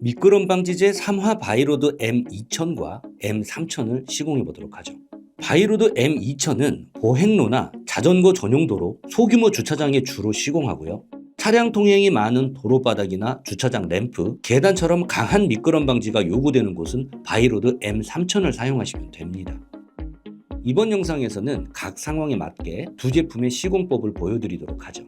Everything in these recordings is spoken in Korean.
미끄럼 방지제 3화 바이로드 M2000과 M3000을 시공해 보도록 하죠. 바이로드 M2000은 보행로나 자전거 전용 도로, 소규모 주차장에 주로 시공하고요. 차량 통행이 많은 도로바닥이나 주차장 램프, 계단처럼 강한 미끄럼 방지가 요구되는 곳은 바이로드 M3000을 사용하시면 됩니다. 이번 영상에서는 각 상황에 맞게 두 제품의 시공법을 보여드리도록 하죠.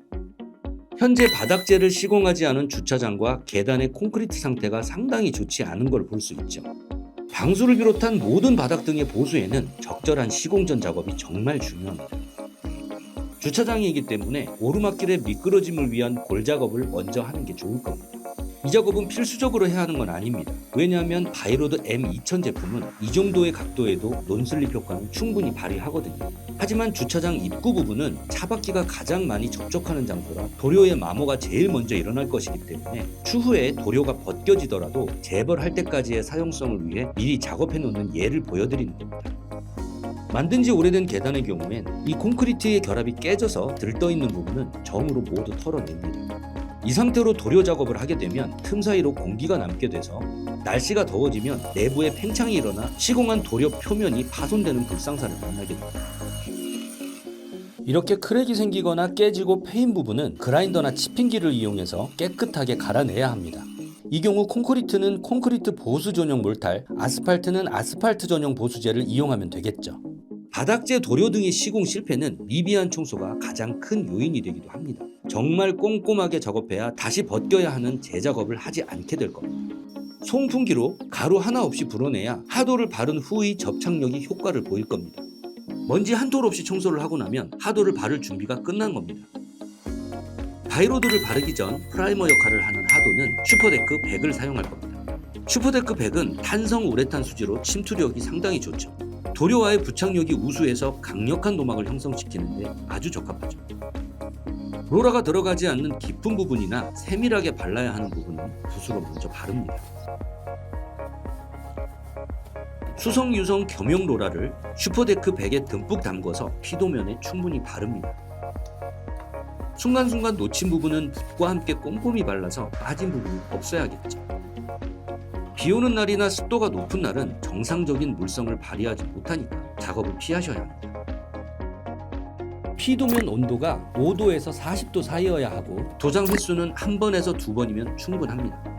현재 바닥재를 시공하지 않은 주차장과 계단의 콘크리트 상태가 상당히 좋지 않은 걸 볼 수 있죠. 방수를 비롯한 모든 바닥 등의 보수에는 적절한 시공 전 작업이 정말 중요합니다. 주차장이기 때문에 오르막길의 미끄러짐을 위한 골 작업을 먼저 하는 게 좋을 겁니다. 이 작업은 필수적으로 해야 하는 건 아닙니다. 왜냐하면 바이로드 M2000 제품은 이 정도의 각도에도 논슬립 효과는 충분히 발휘하거든요. 하지만 주차장 입구 부분은 차바퀴가 가장 많이 접촉하는 장소라 도료의 마모가 제일 먼저 일어날 것이기 때문에 추후에 도료가 벗겨지더라도 재벌할 때까지의 사용성을 위해 미리 작업해 놓는 예를 보여드리는 겁니다. 만든 지 오래된 계단의 경우엔 이 콘크리트의 결합이 깨져서 들떠 있는 부분은 정으로 모두 털어냅니다. 이 상태로 도료 작업을 하게 되면 틈 사이로 공기가 남게 돼서 날씨가 더워지면 내부에 팽창이 일어나 시공한 도료 표면이 파손되는 불상사를 만나게 됩니다. 이렇게 크랙이 생기거나 깨지고 패인 부분은 그라인더나 치핑기를 이용해서 깨끗하게 갈아내야 합니다. 이 경우 콘크리트는 콘크리트 보수 전용 몰탈, 아스팔트는 아스팔트 전용 보수제를 이용하면 되겠죠. 바닥재 도료 등의 시공 실패는 미비한 청소가 가장 큰 요인이 되기도 합니다. 정말 꼼꼼하게 작업해야 다시 벗겨야 하는 재작업을 하지 않게 될 겁니다. 송풍기로 가루 하나 없이 불어내야 하도를 바른 후의 접착력이 효과를 보일 겁니다. 먼지 한 톨 없이 청소를 하고 나면 하도를 바를 준비가 끝난 겁니다. 바이로드를 바르기 전 프라이머 역할을 하는 하도는 슈퍼데크 100을 사용할 겁니다. 슈퍼데크 100은 탄성 우레탄 수지로 침투력이 상당히 좋죠. 도료와의 부착력이 우수해서 강력한 노막을 형성시키는데 아주 적합하죠. 로라가 들어가지 않는 깊은 부분이나 세밀하게 발라야 하는 부분은 붓으로 먼저 바릅니다. 수성 유성 겸용 로라를 슈퍼데크 100에 듬뿍 담궈서 피도면에 충분히 바릅니다. 순간순간 놓친 부분은 붓과 함께 꼼꼼히 발라서 빠진 부분을 없애야겠죠. 비 오는 날이나 습도가 높은 날은 정상적인 물성을 발휘하지 못하니까 작업을 피하셔야 합니다. 피도면 온도가 5도에서 40도 사이여야 하고 도장 횟수는 한 번에서 두 번이면 충분합니다.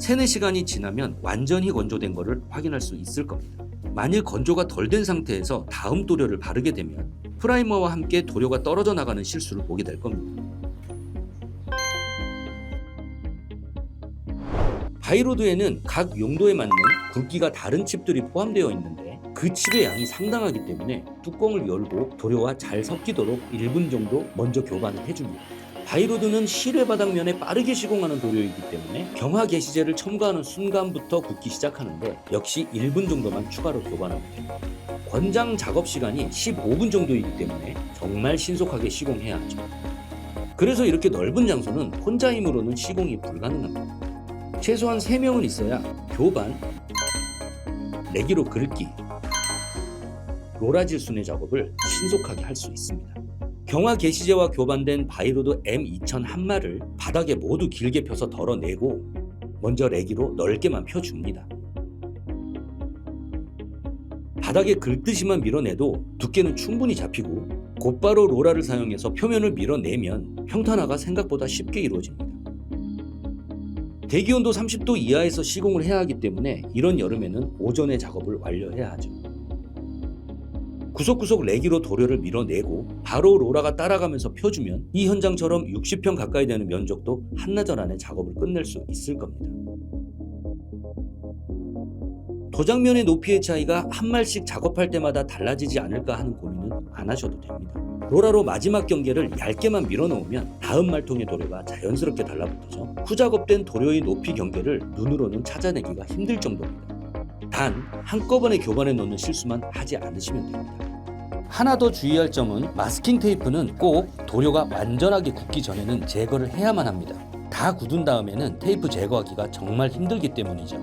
3, 4시간이 지나면 완전히 건조된 것을 확인할 수 있을 겁니다. 만일 건조가 덜 된 상태에서 다음 도료를 바르게 되면 프라이머와 함께 도료가 떨어져 나가는 실수를 보게 될 겁니다. 바이로드에는 각 용도에 맞는 굵기가 다른 칩들이 포함되어 있는데 그 칩의 양이 상당하기 때문에 뚜껑을 열고 도료와 잘 섞이도록 1분 정도 먼저 교반을 해줍니다. 바이로드는 실외 바닥면에 빠르게 시공하는 도료이기 때문에 경화 게시제를 첨가하는 순간부터 굳기 시작하는데 역시 1분 정도만 추가로 됩니다. 권장 작업 시간이 15분 정도이기 때문에 정말 신속하게 시공해야 하죠. 그래서 이렇게 넓은 장소는 혼자 힘으로는 시공이 불가능합니다. 최소한 3명은 있어야 교반, 내기로 긁기, 로라질 순회 작업을 신속하게 할 수 있습니다. 경화 게시제와 교반된 바이로드 M2000 한 마를 바닥에 모두 길게 펴서 덜어내고 먼저 레기로 넓게만 펴줍니다. 바닥에 긁듯이만 밀어내도 두께는 충분히 잡히고 곧바로 로라를 사용해서 표면을 밀어내면 평탄화가 생각보다 쉽게 이루어집니다. 대기온도 30도 이하에서 시공을 해야 하기 때문에 이런 여름에는 오전에 작업을 완료해야 하죠. 구석구석 레기로 도료를 밀어내고 바로 로라가 따라가면서 펴주면 이 현장처럼 60평 가까이 되는 면적도 한나절 안에 작업을 끝낼 수 있을 겁니다. 도장면의 높이의 차이가 한 말씩 작업할 때마다 달라지지 않을까 하는 고민은 안 하셔도 됩니다. 로라로 마지막 경계를 얇게만 밀어놓으면 다음 말통의 도료가 자연스럽게 달라붙어서 후작업된 도료의 높이 경계를 눈으로는 찾아내기가 힘들 정도입니다. 단 한꺼번에 교반에 넣는 실수만 하지 않으시면 됩니다. 하나 더 주의할 점은 마스킹 테이프는 꼭 도료가 완전하게 굳기 전에는 제거를 해야만 합니다. 다 굳은 다음에는 테이프 제거하기가 정말 힘들기 때문이죠.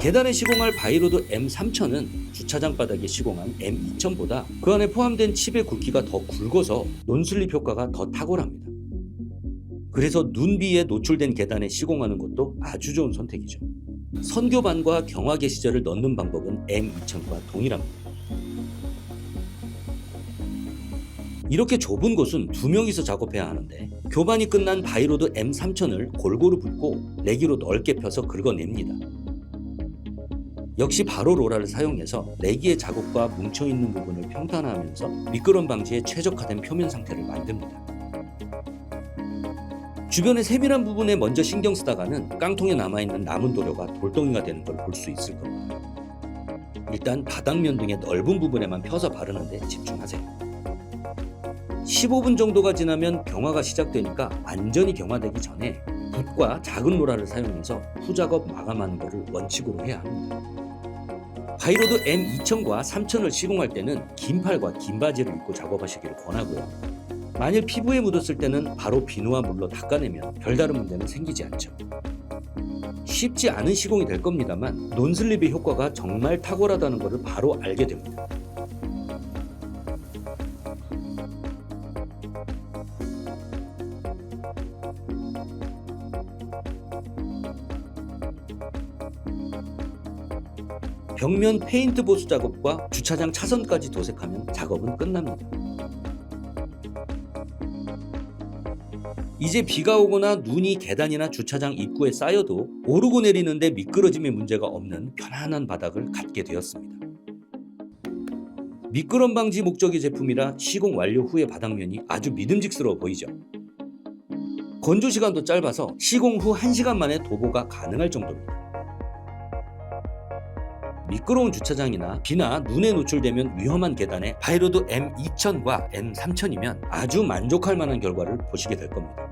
계단에 시공할 바이로드 M3000은 주차 주차장 바닥에 시공한 M2000보다 그 안에 포함된 칩의 굵기가 더 굵어서 논슬립 효과가 더 탁월합니다. 그래서 눈비에 노출된 계단에 시공하는 것도 아주 좋은 선택이죠. 선교반과 경화 게시자를 넣는 방법은 M2000과 동일합니다. 이렇게 좁은 곳은 두 명이서 작업해야 하는데 교반이 끝난 바이로드 M3000을 골고루 붓고 내기로 넓게 펴서 긁어냅니다. 역시 바로 로라를 사용해서 내기의 자국과 뭉쳐있는 부분을 평탄화하면서 미끄럼 방지에 최적화된 표면 상태를 만듭니다. 주변의 세밀한 부분에 먼저 신경 쓰다가는 깡통에 남아있는 남은 도료가 돌덩이가 되는 걸 볼 수 있을 겁니다. 일단 바닥면 등의 넓은 부분에만 펴서 바르는데 집중하세요. 15분 정도가 지나면 경화가 시작되니까 완전히 경화되기 전에 붓과 작은 로라를 사용해서 후작업 마감하는 것을 원칙으로 해야 합니다. 바이로드 M2000과 3000을 시공할 때는 긴 팔과 긴 바지를 입고 작업하시기를 권하고요. 만일 피부에 묻었을 때는 바로 비누와 물로 닦아내면 별다른 문제는 생기지 않죠. 쉽지 않은 시공이 될 겁니다만 논슬립의 효과가 정말 탁월하다는 것을 바로 알게 됩니다. 벽면 페인트 보수 작업과 주차장 차선까지 도색하면 작업은 끝납니다. 이제 비가 오거나 눈이 계단이나 주차장 입구에 쌓여도 오르고 내리는데 미끄러짐의 문제가 없는 편안한 바닥을 갖게 되었습니다. 미끄럼 방지 목적의 제품이라 시공 완료 후의 바닥면이 아주 믿음직스러워 보이죠. 건조 시간도 짧아서 시공 후 1시간 만에 도보가 가능할 정도입니다. 미끄러운 주차장이나 비나 눈에 노출되면 위험한 계단에 바이로드 M2000과 M3000이면 아주 만족할 만한 결과를 보시게 될 겁니다.